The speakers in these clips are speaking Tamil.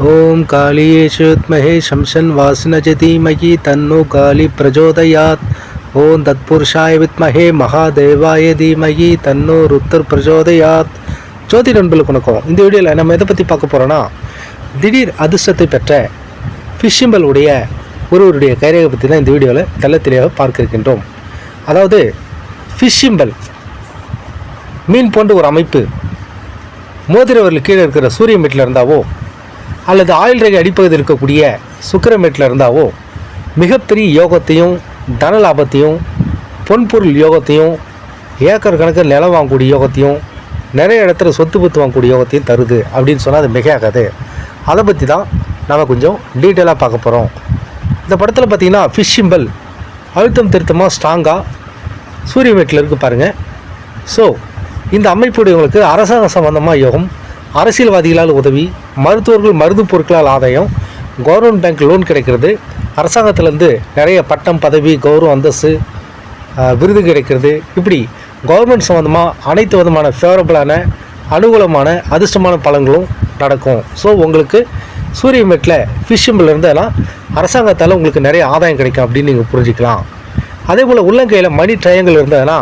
ஓம் காளியே சுத்மஹே சம்சன் வாசினஜ தீமகி தன்னு காளி பிரஜோதயாத் ஓம் தத்புருஷாய வித்மஹே மகாதேவாய தீமகி தன்னு ருத்தர் பிரஜோதயாத் ஜோதி நண்பர்களுக்கு வணக்கம் இந்த வீடியோவில் நம்ம எதை பற்றி பார்க்க போகிறோன்னா திடீர் அதிர்ஷ்டத்தை பெற்ற ஃபிஷிம்பலுடைய ஒருவருடைய கைரேகை பற்றி தான் இந்த வீடியோவில் தள்ளத்திலேயாக தெளிவாக பார்க்க இருக்கின்றோம் அதாவது ஃபிஷிம்பல் மீன் போன்ற ஒரு அமைப்பு மோதிரவர்கள் கீழே இருக்கிற சூரியன் வீட்டில் இருந்தாவோ அல்லது ஆயில் ரேகை அடிப்பகுதி இருக்கக்கூடிய சுக்கரமேட்டில் இருந்தாவோ மிகப்பெரிய யோகத்தையும் தன லாபத்தையும் பொன்பொருள் யோகத்தையும் ஏக்கர் கணக்கில் நிலம் வாங்கக்கூடிய யோகத்தையும் நிறைய இடத்துல சொத்து பத்து வாங்கக்கூடிய யோகத்தையும் தருது அப்படின்னு சொன்னால் அது மிகையாகாது. அதை பற்றி தான் நம்ம கொஞ்சம் டீட்டெயிலாக பார்க்க போகிறோம் இந்த படத்தில் பார்த்திங்கன்னா ஃபிஷ் சிம்பல் அழுத்தம் திருத்தமாக ஸ்ட்ராங்காக சூரிய வீட்டில் இருக்குது பாருங்கள் ஸோ இந்த அமைப்புடையவங்களுக்கு அரசாங்க சம்பந்தமாக யோகம் அரசியல்வாதிகளால் உதவி மருத்துவர்கள் மருந்து பொருட்களால் ஆதாயம் கவர்மெண்ட் பேங்க் லோன் கிடைக்கிறது. அரசாங்கத்திலேருந்து நிறைய பட்டம் பதவி கௌரவம் அந்தஸ்து விருது கிடைக்கிறது. இப்படி கவர்மெண்ட் சம்மந்தமாக அனைத்து விதமான ஃபேவரபுளான அனுகூலமான அதிர்ஷ்டமான பலன்களும் நடக்கும். ஸோ உங்களுக்கு சூரிய மேட்டில் ஃபிஷ்ஷிம்பில் இருந்தெல்லாம் அரசாங்கத்தால் உங்களுக்கு நிறைய ஆதாயம் கிடைக்கும் அப்படின்னு நீங்கள் புரிஞ்சுக்கலாம். அதே போல் உள்ளங்கையில் மணி ட்ரையங்கள் இருந்ததுன்னா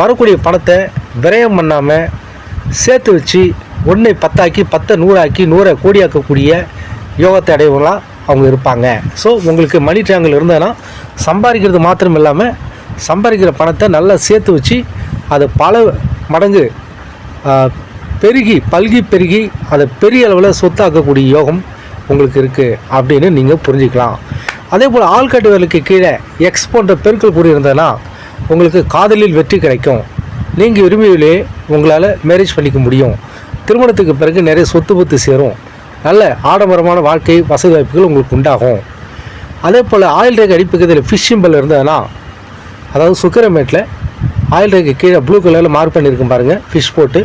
வரக்கூடிய பணத்தை விரயம் பண்ணாமல் சேர்த்து வச்சு ஒன்றை பத்தாக்கி பத்தை நூறாக்கி நூறை கோடியாக்கக்கூடிய யோகத்தை அடையவங்களாம் அவங்க இருப்பாங்க. ஸோ உங்களுக்கு மணி ட்ரையாங்கிள் இருந்ததுன்னா சம்பாதிக்கிறது மாத்திரம் இல்லாமல் சம்பாதிக்கிற பணத்தை நல்லா சேர்த்து வச்சு அதை பல மடங்கு பெருகி பல்கி பெருகி அதை பெரிய அளவில் சொத்தாக்கக்கூடிய யோகம் உங்களுக்கு இருக்குது அப்படின்னு நீங்கள் புரிஞ்சுக்கலாம். அதே போல் ஆள்காட்டு வேலைக்கு கீழே எக்ஸ் போன்ற பெருக்கள் கூடி இருந்ததுன்னா உங்களுக்கு காதலில் வெற்றி கிடைக்கும். நீங்கள் விரும்பியவிலே உங்களால் மேரேஜ் பண்ணிக்க முடியும். திருமணத்துக்கு பிறகு நிறைய சொத்து பத்து சேரும். நல்ல ஆடம்பரமான வாழ்க்கை வசதி வாய்ப்புகள் உங்களுக்கு உண்டாகும். அதே போல் ஆயில் ரேக் அடிப்புக்கிறதுல ஃபிஷ் சிம்பிள் இருந்ததுன்னா அதாவது சுக்கரமேட்டில் ஆயில் ரேக்கு கீழே ப்ளூ கலரில் மார்க் பண்ணியிருக்கும் பாருங்கள் ஃபிஷ் போட்டு.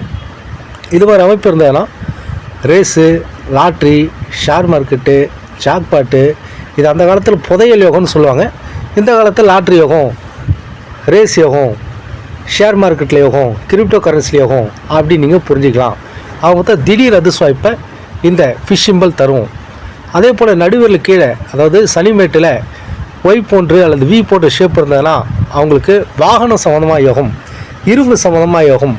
இது மாதிரி அமைப்பு இருந்ததுன்னா race lottery share market jackpot இது அந்த காலத்தில் புதையல் யோகம்னு சொல்லுவாங்க. இந்த காலத்தில் லாட்ரி யோகம் ரேஸ் யோகம் ஷேர் மார்க்கெட்டில் யோகம் கிரிப்டோ கரன்சி யோகம் அப்படின்னு நீங்கள் புரிஞ்சுக்கலாம். அவங்க தான் திடீர் அதிர்ஷ்வாய்ப்பை இந்த ஃபிஷ் சிம்பல் தரும். அதே போல் நடுவரில் கீழே அதாவது சனிமேட்டில் ஒய் போன்று அல்லது வி போன்ற ஷேப் இருந்ததுன்னா அவங்களுக்கு வாகனம் சம்மந்தமாக யோகம் இரும்பு சம்மந்தமாக யோகம்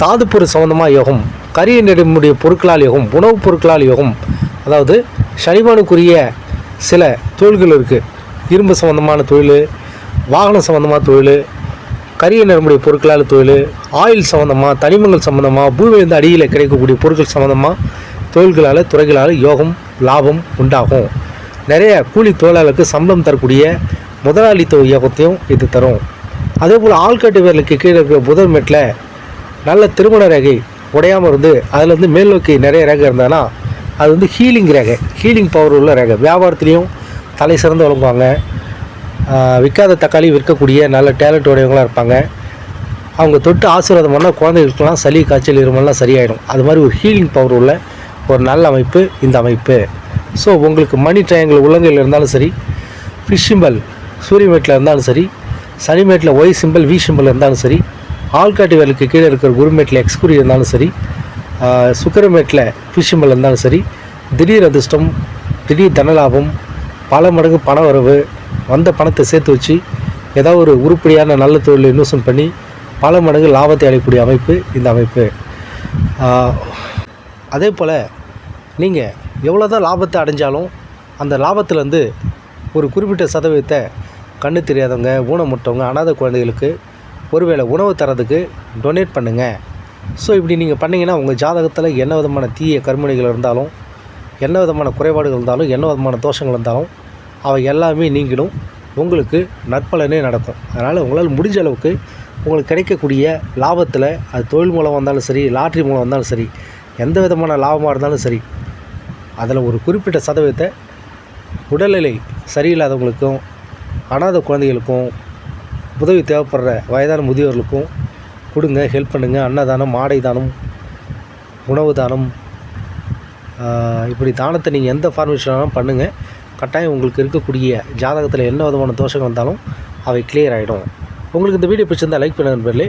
தாதுப்பொருள் சம்மந்தமாக யோகம் கரிய நெடுமுடைய பொருட்களால் யோகம் உணவுப் பொருட்களால் யோகம். அதாவது சனிமானுக்குரிய சில தொழில்கள் இருக்குது இரும்பு சம்மந்தமான தொழில் வாகனம் சம்மந்தமான தொழில் கரிய நிறமுடைய பொருட்களால் தொழில் ஆயில் சம்மந்தமாக தனிமங்கள் சம்மந்தமாக பூமியிலிருந்து அடியில் கிடைக்கக்கூடிய பொருட்கள் சம்மந்தமாக தொழில்களால் துறைகளால் யோகம் லாபம் உண்டாகும். நிறைய கூலி தொழிலாளருக்கு சம்பளம் தரக்கூடிய முதலாளித்துவ யோகத்தையும் இது தரும். அதே போல் ஆள்காட்டு வேர்களுக்கு கீழே இருக்கிற புதன் மேட்டில் நல்ல திருமண ரேகை உடையாமல் இருந்து அதில் வந்து மேல் நோக்கி நிறைய ரேகை இருந்ததுன்னா அது வந்து ஹீலிங் ரேகை ஹீலிங் பவர் உள்ள ரேகை. வியாபாரத்துலேயும் தலை சிறந்து விளங்குவாங்க. விற்காத தக்காளி விற்கக்கூடிய நல்ல டேலண்ட் உடையவங்களாக இருப்பாங்க. அவங்க தொட்டு ஆசீர்வாதம் பண்ணால் குழந்தைகளுக்கெல்லாம் சளி காய்ச்சல் இருமல்லாம் சரியாயிடும். அது மாதிரி ஒரு ஹீலிங் பவர் உள்ள ஒரு நல்ல அமைப்பு இந்த அமைப்பு. ஸோ உங்களுக்கு மணி ட்ரையாங்கிள் உள்ளங்கையில் இருந்தாலும் சரி ஃபிஷ் சிம்பிள் சூரியமேட்டில் இருந்தாலும் சரி சனிமேட்டில் ஒய் சிம்பல் வி சிம்பிள் இருந்தாலும் சரி ஆள்காட்டு வேலுக்கு கீழே இருக்கிற குருமேட்டில் எக்ஸ்குரி இருந்தாலும் சரி சுக்கரமேட்டில் சுக்கிரமேட்டில் ஃபிஷ் சிம்பிள் இருந்தாலும் சரி திடீர் அதிர்ஷ்டம் திடீர் தனலாபம் பல மடங்கு பண வரவு வந்த பணத்தை சேர்த்து வச்சு ஏதாவது ஒரு உருப்படியான நல்ல தொழிலை இன்வெஸ்ட்மெண்ட் பண்ணி பல மடங்கு லாபத்தை அடையக்கூடிய அமைப்பு இந்த அமைப்பு. அதே போல் நீங்கள் எவ்வளோ தான் லாபத்தை அடைஞ்சாலும் அந்த லாபத்துலேருந்து ஒரு குறிப்பிட்ட சதவீதத்தை கண்ணு தெரியாதவங்க ஊனமுட்டவங்க அனாதை குழந்தைகளுக்கு ஒருவேளை உணவு தரதுக்கு டொனேட் பண்ணுங்கள் ஸோ இப்படி நீங்கள் பண்ணிங்கன்னா உங்கள் ஜாதகத்தில் என்ன விதமான தீய கர்மணிகள் இருந்தாலும் என்ன விதமான குறைபாடுகள் இருந்தாலும் என்ன விதமான தோஷங்கள் இருந்தாலும் அவை எல்லாமே நீங்கிடும். உங்களுக்கு நற்பலனே நடக்கும். அதனால் உங்களால் முடிஞ்ச அளவுக்கு உங்களுக்கு கிடைக்கக்கூடிய லாபத்தில் அது தொழில் மூலம் வந்தாலும் சரி லாட்ரி மூலம் வந்தாலும் சரி எந்த விதமான லாபமாக இருந்தாலும் சரி அதில் ஒரு குறிப்பிட்ட சதவீதத்தை உடல்நிலை சரியில்லாதவங்களுக்கும் அனாதை குழந்தைகளுக்கும் உதவி தேவைப்படுற வயதான முதியோர்களுக்கும் கொடுங்க ஹெல்ப் பண்ணுங்கள் அன்னதானம் ஆடை தானம் உணவு தானம் இப்படி தானத்தை நீங்கள் எந்த ஃபார்மேஷனாலும் பண்ணுங்கள் கட்டாயம் உங்களுக்கு இருக்கக்கூடிய ஜாதகத்தில் என்ன விதமான தோஷங்கள் வந்தாலும் அவை கிளியர் ஆகிடும் உங்களுக்கு இந்த வீடியோ பிடிச்சிருந்தால் லைக் பண்ண நண்பர்களே.